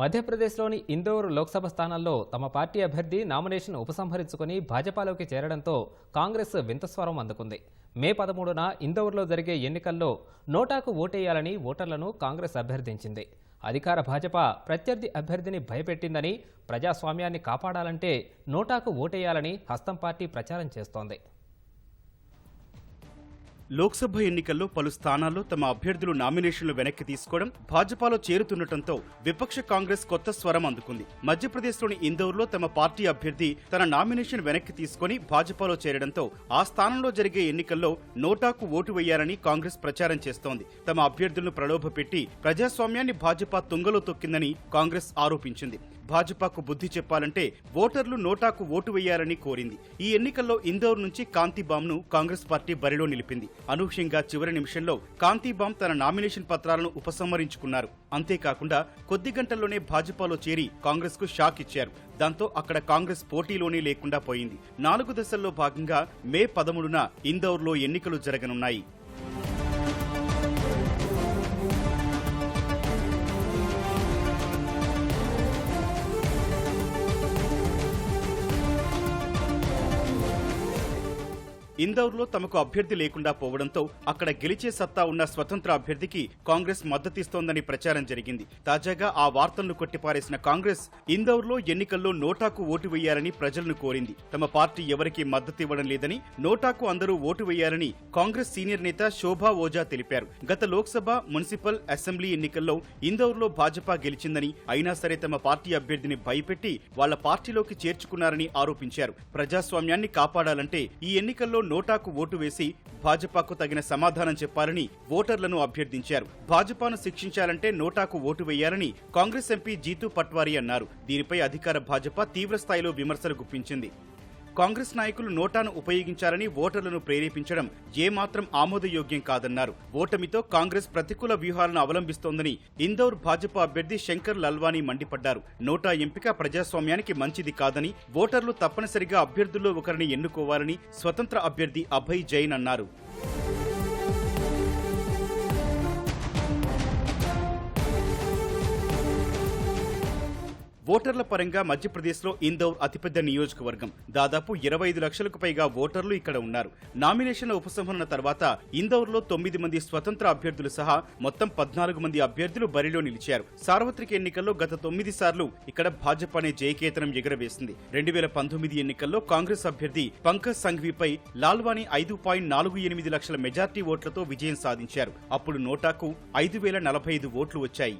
మధ్యప్రదేశ్లోని ఇందోర్ లోక్సభ స్థానంలో తమ పార్టీ అభ్యర్థి నామినేషన్ ఉపసంహరించుకుని భాజపాలోకి చేరడంతో కాంగ్రెస్ వింతస్వరం అందుకుంది. మే పదమూడున ఇందోర్లో జరిగే ఎన్నికల్లో నోటాకు ఓటేయాలని ఓటర్లను కాంగ్రెస్ అభ్యర్థించింది. అధికార భాజపా ప్రత్యర్థి అభ్యర్థిని భయపెట్టిందని ప్రజాస్వామ్యాన్ని కాపాడాలంటే నోటాకు ఓటేయాలని హస్తం పార్టీ ప్రచారం చేస్తోంది. లోక్సభ ఎన్నికల్లో పలు స్థానాల్లో తమ అభ్యర్థులు నామినేషన్లు వెనక్కి తీసుకోవడం భాజపాలో చేరుతుండటంతో విపక్ష కాంగ్రెస్ కొత్త స్వరం అందుకుంది. మధ్యప్రదేశ్లోని ఇందోర్లో తమ పార్టీ అభ్యర్థి తన నామినేషన్ వెనక్కి తీసుకొని భాజపాలో చేరడంతో ఆ స్థానంలో జరిగే ఎన్నికల్లో నోటాకు ఓటు వేయాలని కాంగ్రెస్ ప్రచారం చేస్తోంది. తమ అభ్యర్థులను ప్రలోభపెట్టి ప్రజాస్వామ్యాన్ని భాజపా తుంగలో తొక్కిందని కాంగ్రెస్ ఆరోపించింది. భాజపాకు బుద్ధి చెప్పాలంటే ఓటర్లు నోటాకు ఓటు వేయాలని కోరింది. ఈ ఎన్నికల్లో ఇందోర్ నుంచి కాంతిబామ్ను కాంగ్రెస్ పార్టీ బరిలో నిలిపింది. అనూహ్యంగా చివరి నిమిషంలో కాంతిబామ్ తన నామినేషన్ పత్రాలను ఉపసంహరించుకున్నారు. అంతేకాకుండా కొద్ది గంటల్లోనే భాజపాలో చేరి కాంగ్రెస్కు షాక్ ఇచ్చారు. దాంతో అక్కడ కాంగ్రెస్ పోటీలోనే లేకుండా పోయింది. నాలుగు దశల్లో భాగంగా మే పదమూడున ఇందోర్లో ఎన్నికలు జరగనున్నాయి. ఇందౌర్లో తమకు అభ్యర్థి లేకుండా పోవడంతో అక్కడ గెలిచే సత్తా ఉన్న స్వతంత్ర అభ్యర్థికి కాంగ్రెస్ మద్దతిస్తోందని ప్రచారం జరిగింది. తాజాగా ఆ వార్తలను కొట్టిపారేసిన కాంగ్రెస్ ఇందౌర్లో ఎన్నికల్లో నోటాకు ఓటు వేయాలని ప్రజలను కోరింది. తమ పార్టీ ఎవరికీ మద్దతు ఇవ్వడం లేదని నోటాకు అందరూ ఓటు వేయాలని కాంగ్రెస్ సీనియర్ నేత శోభా ఓజా తెలిపారు. గత లోక్సభ మున్సిపల్ అసెంబ్లీ ఎన్నికల్లో ఇందౌర్లో భాజపా గెలిచిందని అయినా సరే తమ పార్టీ అభ్యర్థిని భయపెట్టి వాళ్ళ పార్టీలోకి చేర్చుకున్నారని ఆరోపించారు. ప్రజాస్వామ్యాన్ని కాపాడాలంటే ఈ ఎన్నికల్లో నోటాకు ఓటు వేసి భాజపాకు తగిన సమాధానం చెప్పాలని ఓటర్లను అభ్యర్థించారు. భాజపాను శిక్షించాలంటే నోటాకు ఓటు వేయాలని కాంగ్రెస్ ఎంపీ జీతూ పట్వారీ అన్నారు. దీనిపై అధికార భాజపా తీవ్రస్థాయిలో విమర్శలు గుప్పించింది. కాంగ్రెస్ నాయకులు నోటాను ఉపయోగించాలని ఓటర్లను ప్రేరేపించడం ఏమాత్రం ఆమోదయోగ్యం కాదన్నారు. ఓటమితో కాంగ్రెస్ ప్రతికూల వ్యూహాలను అవలంబిస్తోందని ఇందౌర్ భాజపా అభ్యర్థి శంకర్ లల్వానీ మండిపడ్డారు. నోటా ఎంపిక ప్రజాస్వామ్యానికి మంచిది కాదని ఓటర్లు తప్పనిసరిగా అభ్యర్థుల్లో ఒకరిని ఎన్నుకోవాలని స్వతంత్ర అభ్యర్థి అభయ్ జైన్ అన్నారు. ఓటర్ల పరంగా మధ్యప్రదేశ్లో ఇందౌర్ అతిపెద్ద నియోజకవర్గం. దాదాపు ఇరవై ఐదు లక్షలకు పైగా ఓటర్లు ఇక్కడ ఉన్నారు. నామినేషన్ల ఉపసంహరణ తర్వాత ఇందౌర్లో తొమ్మిది మంది స్వతంత్ర అభ్యర్థులు సహా మొత్తం పద్నాలుగు మంది అభ్యర్థులు బరిలో నిలిచారు. సార్వత్రిక ఎన్నికల్లో గత తొమ్మిది సార్లు ఇక్కడ భాజపానే జయకేతనం ఎగురవేసింది. రెండు వేల పంతొమ్మిది ఎన్నికల్లో కాంగ్రెస్ అభ్యర్థి పంకజ్ సంఘ్వీపై లాల్వాణి ఐదు పాయింట్ నాలుగు ఎనిమిది లక్షల మెజార్టీ ఓట్లతో విజయం సాధించారు. అప్పుడు నోటాకు ఐదు వేల నలభై ఐదు ఓట్లు వచ్చాయి.